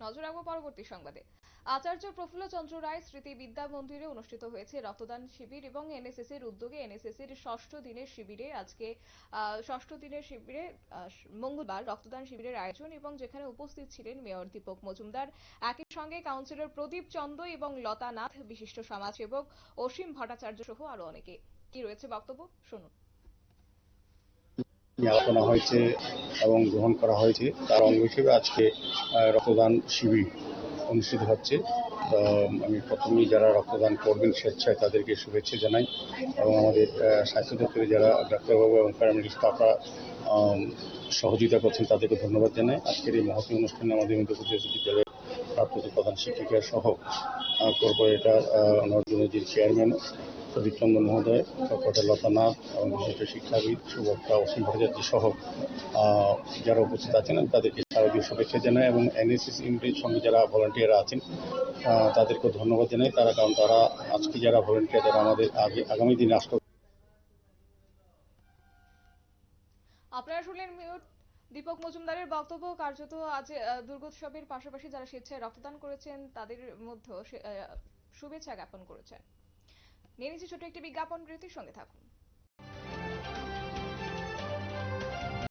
নজর রাখব পরবর্তী সংবাদে। আচার্য প্রফুল্ল চন্দ্র রায় স্মৃতি বিদ্যা মন্দিরে অনুষ্ঠিত হয়েছে রক্তদান শিবির এবং এনএসএস এর উদ্যোগে এনএসএস এর ষষ্ঠ দিনের শিবিরে আজকে ষষ্ঠ দিনের শিবিরে মঙ্গলবার রক্তদান শিবিরের আয়োজন এবং যেখানে উপস্থিত ছিলেন মেয়র দীপক মজুমদার। একই সঙ্গে কাউন্সিলর প্রদীপ চন্দ এবং লতা নাথ বিশিষ্ট সমাজসেবক অসীম ভট্টাচার্য সহ আরও অনেকে। কি রয়েছে বক্তব্য? শুনুন। নিয়ে আলোচনা হয়েছে এবং গ্রহণ করা হয়েছে। তার অঙ্গ হিসেবে আজকে রক্তদান শিবির অনুষ্ঠিত হচ্ছে। আমি প্রথমেই যারা রক্তদান করবেন স্বেচ্ছায় তাদেরকে শুভেচ্ছা জানাই এবং আমাদের স্বাস্থ্য দপ্তরে যারা ডাক্তারবাবু এবং প্যারামেডিক স্টাফরা সহযোগিতা করছেন, তাদেরকে ধন্যবাদ জানাই। আজকের এই মহতী অনুষ্ঠানে আমাদের মধ্যপ্রদেশ বিদ্যালয়ের প্রধান শিক্ষিকা সহ কর্পোরেটর নর্দনজির চেয়ারম্যান প্রদীপ চন্দ্র মহোদয় কর্পোরেটর লতা নাথ এবং বিশিষ্ট শিক্ষাবিদ সুবক্তা অসীম ভট্টাচার্য সহ যারা উপস্থিত আছেন তাদেরকে শারদীয় শুভেচ্ছা জানাই এবং এনএসএস ইউনিটের সঙ্গে যারা ভলান্টিয়ার আছেন তাদেরকে ধন্যবাদ জানাই। তারা কারণ তারা আজকে যারা ভলান্টিয়ার তারা আমাদের আগে আগামী দিনে রাষ্ট্র আপনারা শুনলেন দীপক মজুমদারের বক্তব্য কার্যত আজ দুর্গোৎসবের পাশাপাশি যারা স্বেচ্ছায় রক্তদান করেছেন, তাদের মধ্যে শুভেচ্ছা জ্ঞাপন করেছেন। নিয়ে নিচ্ছি ছোট একটি বিজ্ঞাপন বিরতির সঙ্গে থাকুন।